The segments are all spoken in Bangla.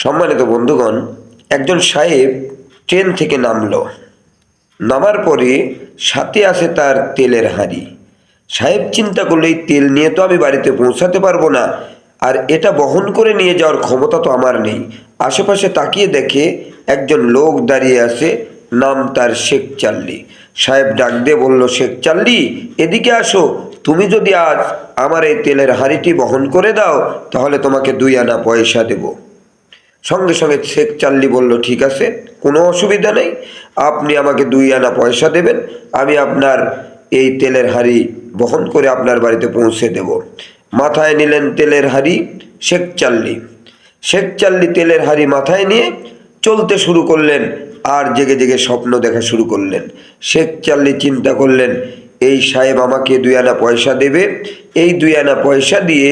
সম্মানিত বন্ধুগণ, একজন সাহেব ট্রেন থেকে নামল। নামার পরে সাথে আসে তার তেলের হাঁড়ি। সাহেব চিন্তা করলে, এই তেল নিয়ে তো আমি বাড়িতে পৌঁছাতে পারব না। আর এটা বহন করে নিয়ে যাওয়ার ক্ষমতা তো আমার নেই। আশেপাশে তাকিয়ে দেখে একজন লোক দাঁড়িয়ে আছে, নাম তার শেখ চাল্লি। সাহেব ডাক দিয়ে বলল, শেখ চাল্লি, এদিকে আসো। তুমি যদি আজ আমার এই তেলের হাঁড়িটি বহন করে দাও, তাহলে তোমাকে দুই আনা পয়সা দেবো। সঙ্গে সঙ্গে শেখ চাল্লি বলল, ঠিক আছে, কোনো অসুবিধা নেই, আপনি আমাকে দুই আনা পয়সা দেবেন, আমি আপনার এই তেলের হাঁড়ি বহন করে আপনার বাড়িতে পৌঁছে দেব। মাথায় নিলেন তেলের হাঁড়ি শেখ চাল্লি। শেখ চাল্লি তেলের হাঁড়ি মাথায় নিয়ে চলতে শুরু করলেন, আর জেগে জেগে স্বপ্ন দেখা শুরু করলেন। শেখ চাল্লি চিন্তা করলেন, এই সাহেব আমাকে দুই আনা পয়সা দেবে, এই দুই আনা পয়সা দিয়ে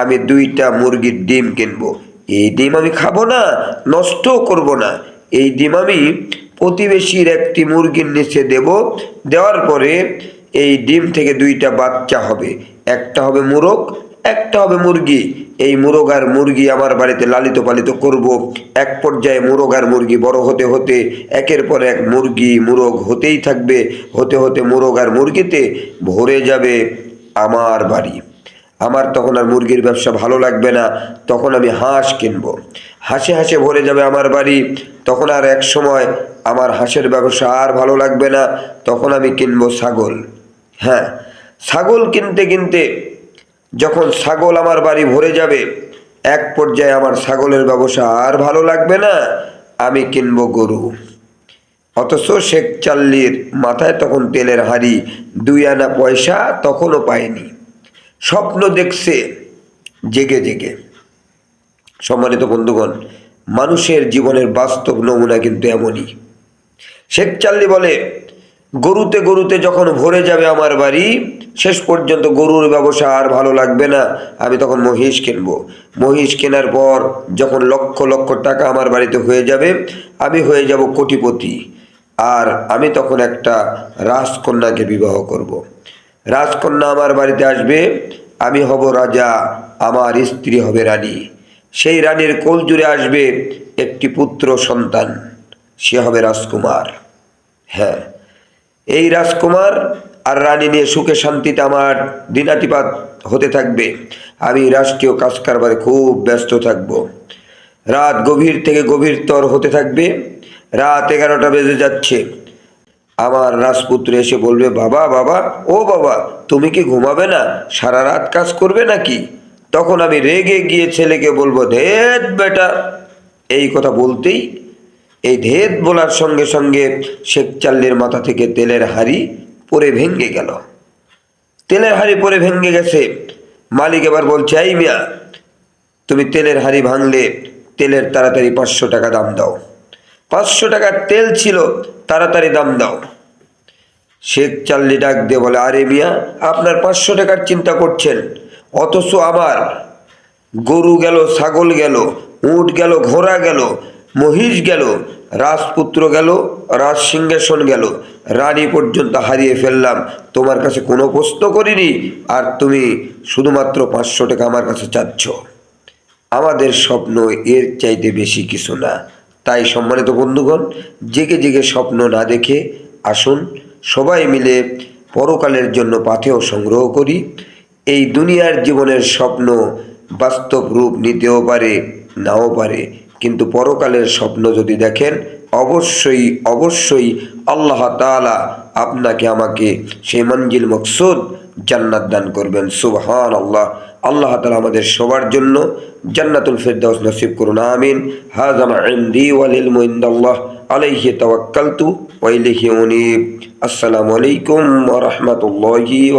আমি দুইটা মুরগির ডিম কিনবো। এই ডিম আমি খাব না, নষ্টও করব না। এই ডিম আমি প্রতিবেশীর একটি মুরগির নিচে দেব। দেওয়ার পরে এই ডিম থেকে দুইটা বাচ্চা হবে। একটা হবে মুরগ, একটা হবে মুরগি। এই মুরগ আর মুরগি আমার বাড়িতে লালিত পালিত করব। এক পর্যায়ে মুরগ আর মুরগি বড় হতে হতে, একের পর এক মুরগি, মুরগ হতেই থাকবে। হতে হতে মুরগ আর মুরগিতে ভরে যাবে আমার বাড়ি। আমার তখন আর মুরগির ব্যবসা ভালো লাগবে না, তখন আমি হাঁস কিনবো। হাসে হাসে ভরে যাবে আমার বাড়ি, তখন আর এক সময় আমার হাঁসের ব্যবসা আর ভালো লাগবে না, তখন আমি কিনব ছাগল। হ্যাঁ ছাগল কিনতে কিনতে যখন ছাগল আমার বাড়ি ভরে যাবে, এক পর্যায়ে আমার ছাগলের ব্যবসা আর ভালো লাগবে না, আমি কিনবো গরু। অথচ শেখ চাল্লির মাথায় তখন তেলের হাঁড়ি, দুই আনা পয়সা তখনও পায়নি স্বপ্ন দেখছে জেগে জেগে। সম্মানিত বন্ধুগণ, মানুষের জীবনের বাস্তব নমুনা কিন্তু এমনই। শেখ চাল্লি বলে, গরুতে গরুতে যখন ভরে যাবে আমার বাড়ি, শেষ পর্যন্ত গরুর ব্যবসা আর ভালো লাগবে না। আমি তখন মহিষ কিনবো। মহিষ কেনার পর যখন লক্ষ লক্ষ টাকা আমার বাড়িতে হয়ে যাবে, আমি হয়ে যাব কোটিপতি। আর আমি তখন একটা রাজকন্যাকে বিবাহ করব। রাজকন্যা আমার বাড়িতে আসবে, আমি হব রাজা, আমার স্ত্রী হবে রানী। সেই রানীর কোল জুড়ে আসবে একটি পুত্র সন্তান, সে হবে রাজকুমার। হ্যাঁ এই রাজকুমার আর রানী নিয়ে সুখে শান্তিতে আমার দিনাতিপাত হতে থাকবে। আমি রাষ্ট্রীয় কাজ কারবারে খুব ব্যস্ত থাকব। রাত গভীর থেকে গভীরতর হতে থাকবে। রাত এগারোটা বেজে যাচ্ছে। আমার রাজপুত্র এসে বলবে, বাবা বাবা, ও বাবা, তুমি কি ঘুমাবে না? সারা রাত কাজ করবে নাকি? তখন আমি রেগে গিয়ে ছেলেকে বলব ধেত বেটা। এই কথা বলতেই এই ধেদ বলার সঙ্গে সঙ্গে শেখ চাল্লির মাথা থেকে তেলের হাড়ি পরে ভেঙ্গে গেল। তেলের হাড়ি পরে ভেঙ্গে গেছে। মালিক এবার বলছে, এই মিয়া, তুমি তেলের হাড়ি ভাঙলে তেলের তাড়াতাড়ি পাঁচশো টাকা দাম দাও। পাঁচশো টাকার তেল ছিল তাড়াতাড়ি দাম দাও। শেখ চাল্লি ডাক দিয়ে বলে, আরে মিয়া, আপনার পাঁচশো টাকার চিন্তা করছেন। অথচ আমার গরু গেল, ছাগল গেল, উট গেল, ঘোড়া গেল, মহিষ গেল, রাজপুত্র গেল, রাজ সিংহাসন গেল। রানী পর্যন্ত হারিয়ে ফেললাম। তোমার কাছে কোনো প্রশ্ন করিনি আর তুমি শুধুমাত্র পাঁচশো টাকা আমার কাছে চাচ্ছ। আমাদের স্বপ্ন এর চাইতে বেশি কিছু না। তাই সম্মানিত বন্ধুগণ, জেগে জেগে স্বপ্ন না দেখে আসুন, সবাই মিলে পরকালের জন্য পাথেও সংগ্রহ করি। এই দুনিয়ার জীবনের স্বপ্ন বাস্তব রূপ নিতেও পারে, নাও পারে। কিন্তু পরকালের স্বপ্ন যদি দেখেন, অবশ্যই অবশ্যই আল্লাহ তাআলা আপনাকে, আমাকে সেই মঞ্জিল মকসুদ জান্নাত দান করবেন। সুবহান আল্লাহ আল্লাহ তালা আমাদের সবার জন্য জান্নাতুল ফেরদাউস নসিব করুন, আমিন। হাজামা ইনদি ওয়ালিল মুইন্দাল্লাহ। ইনদাল্লাহ আলাইহি তাওয়াক্কালতু ওয়া ইলাইহি আসসালামু আলাইকুম ওয়া রাহমাতুল্লাহি